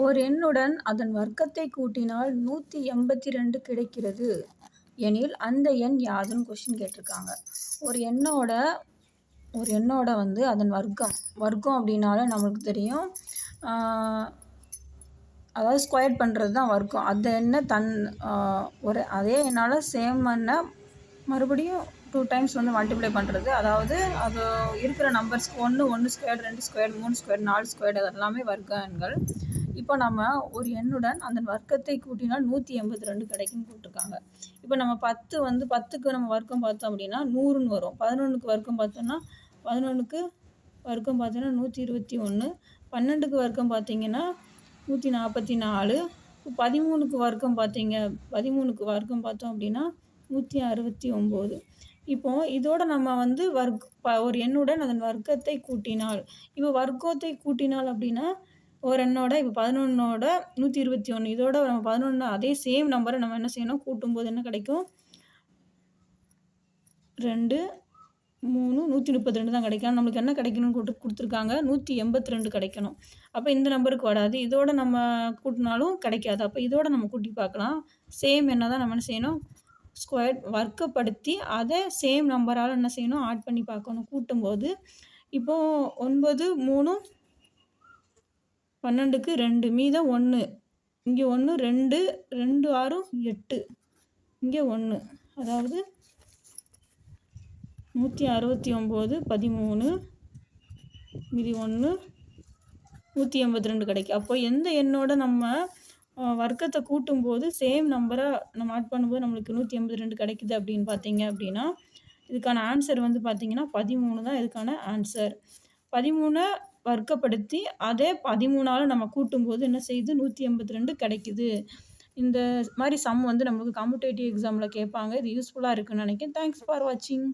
ஓர் எண்ணுடன் அதன் வர்க்கத்தை கூட்டினால் நூற்றி எண்பத்தி ரெண்டு கிடைக்கிறது. எனில் அந்த எண் யாதுன்னு கொஷின் கேட்டிருக்காங்க. ஒரு எண்ணோட ஒரு எண்ணோட வந்து அதன் வர்க்கம். வர்க்கம் அப்படின்னாலே நம்மளுக்கு தெரியும். அதாவது ஸ்கொயர் பண்ணுறது தான் வர்க்கம். அந்த எண்ணை தன் ஒரு அதே எண்ணால் சேம் எண்ணை மறுபடியும் டூ டைம்ஸ் வந்து மல்டிப்ளை பண்ணுறது அதாவது அது இருக்கிற நம்பர்ஸ்க்கு ஒன்று ஒன்று ஸ்கொயர் ரெண்டு ஸ்கொயர் மூணு ஸ்கொயர் நாலு ஸ்கொயர் அது எல்லாமே வர்க்க எண்கள். இப்போ நம்ம ஒரு எண்ணுடன் அந்த வர்க்கத்தை கூட்டினால் நூற்றி எண்பத்தி ரெண்டு கிடைக்கும்னு போட்டிருக்காங்க. இப்போ நம்ம பத்து வந்து பத்துக்கு நம்ம வர்க்கம் பார்த்தோம் அப்படின்னா நூறுன்னு வரும். பதினொன்றுக்கு வர்க்கம் பார்த்தோம்னா பதினொன்றுக்கு வர்க்கம் பார்த்தோன்னா நூற்றி இருபத்தி ஒன்று பன்னெண்டுக்கு வர்க்கம் பார்த்தீங்கன்னா நூற்றி நாற்பத்தி நாலு. பதிமூணுக்கு வர்க்கம் பார்த்தீங்க பதிமூணுக்கு வர்க்கம் பார்த்தோம் அப்படின்னா நூற்றி அறுபத்தி ஒம்பது. இப்போது இதோட நம்ம வந்து வர்க் ஒரு எண்ணுடன் அதன் வர்க்கத்தை கூட்டினால் இப்போ வர்க்கத்தை கூட்டினால் அப்படின்னா ஒரு எண்ணோட இப்போ பதினொன்னோட நூற்றி இருபத்தி ஒன்று இதோட நம்ம பதினொன்று அதே சேம் நம்பரை நம்ம என்ன செய்யணும்? கூட்டும்போது என்ன கிடைக்கும்? ரெண்டு மூணு நூற்றி முப்பத்தி ரெண்டு தான் கிடைக்கும் நம்மளுக்கு என்ன கிடைக்கணும்னு கொடு கொடுத்துருக்காங்க? நூற்றி எண்பத்தி ரெண்டு கிடைக்கணும். அப்போ இந்த நம்பருக்கு வராது. இதோட நம்ம கூட்டினாலும் கிடைக்காது. அப்போ இதோட நம்ம கூட்டி பார்க்கலாம். சேம் என்ன தான் நம்ம என்ன செய்யணும்? ஸ்கொயர் வர்க்கப்படுத்தி அதை சேம் நம்பரால் என்ன செய்யணும்? ஆட் பண்ணி பார்க்கணும். கூட்டும்போது இப்போது ஒன்பது மூணு பன்னெண்டுக்கு ரெண்டு. மீதம் ஒன்று இங்கே ஒன்று ரெண்டு ரெண்டு ஆறும் எட்டு. இங்கே ஒன்று அதாவது நூற்றி அறுபத்தி ஒம்பது பதிமூணு மீதி ஒன்று நூற்றி எண்பத்தி ரெண்டு கிடைக்கும். அப்போ எந்த எண்ணோட நம்ம வர்க்கத்தை கூட்டும்போது சேம் நம்பரை நம்ம ஆட் பண்ணும்போது நம்மளுக்கு நூற்றி எண்பத்தி ரெண்டு கிடைக்குது அப்படின்னு பார்த்தீங்க அப்படின்னா இதுக்கான ஆன்சர் வந்து பார்த்திங்கன்னா பதிமூணு தான் இதுக்கான ஆன்சர் பதிமூணை வர்க்கப்படுத்தி அதே பதிமூணால் நம்ம கூட்டும்போது என்ன செய்யுது? நூற்றி எண்பத்தி ரெண்டு கிடைக்குது. இந்த மாதிரி சம் வந்து நம்மளுக்கு காம்படேட்டிவ் எக்ஸாமில் கேட்பாங்க. இது யூஸ்ஃபுல்லாக இருக்குன்னு நினைக்கிறேன். தேங்க்ஸ் ஃபார் வாட்சிங்